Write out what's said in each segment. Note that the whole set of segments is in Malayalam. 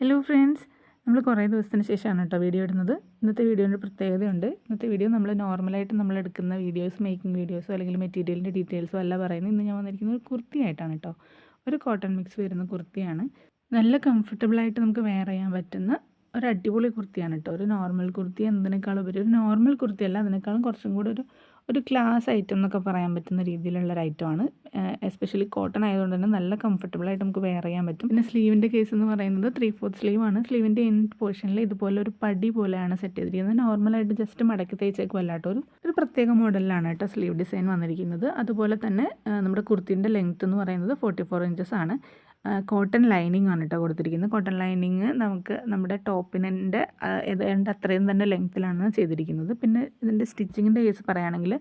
ഹലോ ഫ്രണ്ട്സ് നമ്മൾ കുറേ ദിവസത്തിന് ശേഷമാണ് കേട്ടോ വീഡിയോ ഇടുന്നത്. ഇന്നത്തെ വീഡിയോന്റെ പ്രത്യേകതയുണ്ട്. ഇന്നത്തെ വീഡിയോ നമ്മൾ നോർമലായിട്ട് നമ്മൾ എടുക്കുന്ന വീഡിയോസ് മേക്കിംഗ് വീഡിയോസോ അല്ലെങ്കിൽ മെറ്റീരിയലിന്റെ ഡീറ്റെയിൽസോ അല്ല പറയുന്നത്. ഇന്ന് ഞാൻ വന്നിരിക്കുന്നത് ഒരു കുർത്തിയായിട്ടാണ് കേട്ടോ. ഒരു കോട്ടൺ മിക്സ് വരുന്ന കുർത്തിയാണ്. നല്ല കംഫർട്ടബിളായിട്ട് നമുക്ക് വെയർ ചെയ്യാൻ പറ്റുന്ന ഒരു അടിപൊളി കുർത്തിയാണ് കേട്ടോ. ഒരു നോർമൽ കുർത്തി എന്നതിനേക്കാളും ഉപരി ഒരു നോർമൽ കുർത്തിയല്ല. അതിനേക്കാളും കുറച്ചും കൂടി ഒരു ഒരു ക്ലാസ് ഐറ്റം എന്നൊക്കെ പറയാൻ പറ്റുന്ന രീതിയിലുള്ള ഒരു ഐറ്റമാണ് എസ്പെഷ്യലി കോട്ടൺ ആയതുകൊണ്ട് തന്നെ നല്ല കംഫർട്ടബിളായിട്ട് നമുക്ക് വെയർ ചെയ്യാൻ പറ്റും. പിന്നെ സ്ലീവിന്റെ കേസ് എന്ന് പറയുന്നത് ത്രീ ഫോർത്ത് സ്ലീവ് ആണ് സ്ലീവിന്റെ എൻഡ് പോർഷനിൽ ഇതുപോലെ ഒരു പടി പോലെയാണ് സെറ്റ് ചെയ്തിരിക്കുന്നത്. നോർമലായിട്ട് ജസ്റ്റ് മടക്കി തേച്ചേക്കും അല്ലാട്ടോ ഒരു ഒരു പ്രത്യേക മോഡലിലാണ് കേട്ടോ സ്ലീവ് ഡിസൈൻ വന്നിരിക്കുന്നത്. അതുപോലെ തന്നെ നമ്മുടെ കുർത്തിന്റെ ലെങ്ത്ത് എന്ന് പറയുന്നത് ഫോർട്ടി ഫോർ ഇഞ്ചസ് ആണ്. കോട്ടൺ ലൈനിങ് ആണ് കേട്ടോ കൊടുത്തിരിക്കുന്നത്. കോട്ടൺ ലൈനിങ് നമുക്ക് നമ്മുടെ ടോപ്പിന്റെ ഏതാണ്ട് അത്രയും തന്നെ ലെങ്ത്തിലാണ് ചെയ്തിരിക്കുന്നത്. പിന്നെ ഇതിന്റെ സ്റ്റിച്ചിങ്ങിന്റെ കേസ് പറയുകയാണെങ്കിൽ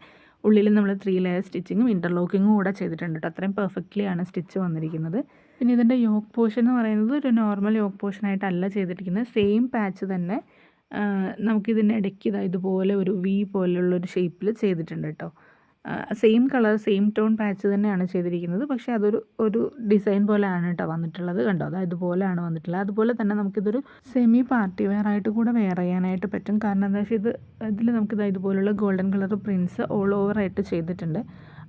ഉള്ളിൽ നമ്മൾ ത്രീ ലെയർ സ്റ്റിച്ചിങ്ങും ഇന്റർലോക്കിങ്ങും കൂടെ ചെയ്തിട്ടുണ്ട് കേട്ടോ അത്രയും പെർഫെക്റ്റ്ലി ആണ് സ്റ്റിച്ച് വന്നിരിക്കുന്നത്. പിന്നെ ഇതിന്റെ യോക്ക് പോർഷൻ എന്ന് പറയുന്നത് ഒരു നോർമൽ യോക്ക് പോർഷനായിട്ടല്ല ചെയ്തിരിക്കുന്നത്. സെയിം പാച്ച് തന്നെ നമുക്കിതിന്റെ ഇടയ്ക്ക് ഇതാ ഇതുപോലെ ഒരു വി പോലുള്ളൊരു ഷേപ്പിൽ ചെയ്തിട്ടുണ്ട് കേട്ടോ same colour same tone patch തന്നെയാണ് ചെയ്തിരിക്കുന്നത്. പക്ഷേ അതൊരു ഒരു ഡിസൈൻ പോലെയാണ് കേട്ടോ വന്നിട്ടുള്ളത്. കണ്ടോ? അതായത് ഇതുപോലെയാണ് വന്നിട്ടുള്ളത്. അതുപോലെ തന്നെ നമുക്കിതൊരു സെമി പാർട്ടി വെയർ ആയിട്ട് കൂടെ വെയർ ചെയ്യാനായിട്ട് പറ്റും. കാരണം എന്താ വെച്ചാൽ ഇത് ഇതിൽ നമുക്കിത് ഇതുപോലുള്ള golden colour prints all over ആയിട്ട് ചെയ്തിട്ടുണ്ട്.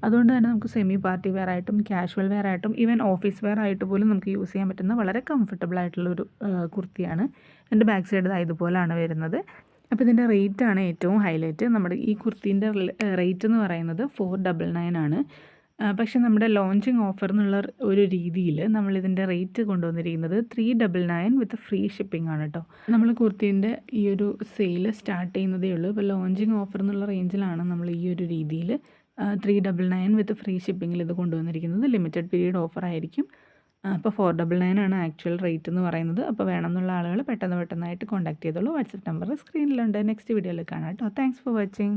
അതുകൊണ്ട് തന്നെ നമുക്ക് സെമി പാർട്ടി വെയർ ആയിട്ടും കാഷ്വൽ വെയർ ആയിട്ടും ഈവൻ ഓഫീസ് വെയർ ആയിട്ട് പോലും നമുക്ക് യൂസ് ചെയ്യാൻ പറ്റുന്ന വളരെ കംഫർട്ടബിൾ ആയിട്ടുള്ള ഒരു കുർത്തിയാണ്. എന്റെ ബാക്ക് സൈഡ് ഇതുപോലെയാണ് വരുന്നത്. അപ്പോൾ ഇതിന്റെ റേറ്റ് ആണ് ഏറ്റവും ഹൈലൈറ്റ് നമ്മുടെ ഈ കുർത്തീന്റെ റേറ്റ് എന്ന് പറയുന്നത് ഫോർ ഡബിൾ നയൻ ആണ്. പക്ഷേ നമ്മുടെ ലോഞ്ചിങ് ഓഫർ എന്നുള്ള ഒരു രീതിയിൽ നമ്മൾ ഇതിന്റെ റേറ്റ് കൊണ്ടുവന്നിരിക്കുന്നത് three double nine with free shipping ആണ് കേട്ടോ നമ്മൾ കുർത്തീന്റെ ഈ ഒരു സെയിൽ സ്റ്റാർട്ട് ചെയ്യുന്നതേ ഉള്ളൂ. ഇപ്പോൾ ലോഞ്ചിങ് ഓഫർ എന്നുള്ള റേഞ്ചിലാണ് നമ്മൾ ഈ ഒരു രീതിയിൽ three double nine with free ഷിപ്പിങ്ങിൽ ഇത് കൊണ്ടുവന്നിരിക്കുന്നത്. ലിമിറ്റഡ് പീരീഡ് ഓഫർ ആയിരിക്കും. അപ്പോൾ ഫോർ ഡബിൾ നയൻ ആണ് ആക്ച്വൽ റേറ്റ് എന്ന് പറയുന്നത്. അപ്പോൾ വേണമെന്നുള്ള ആളുകൾ പെട്ടെന്ന് പെട്ടെന്നായിട്ട് കോൺടാക്ട് ചെയ്തോളൂ. വാട്സപ്പ് നമ്പർ സ്ക്രീനിലുണ്ട് നെക്സ്റ്റ് വീഡിയോയിൽ കാണാം കേട്ടോ താങ്ക്സ് ഫോർ വാച്ചിങ്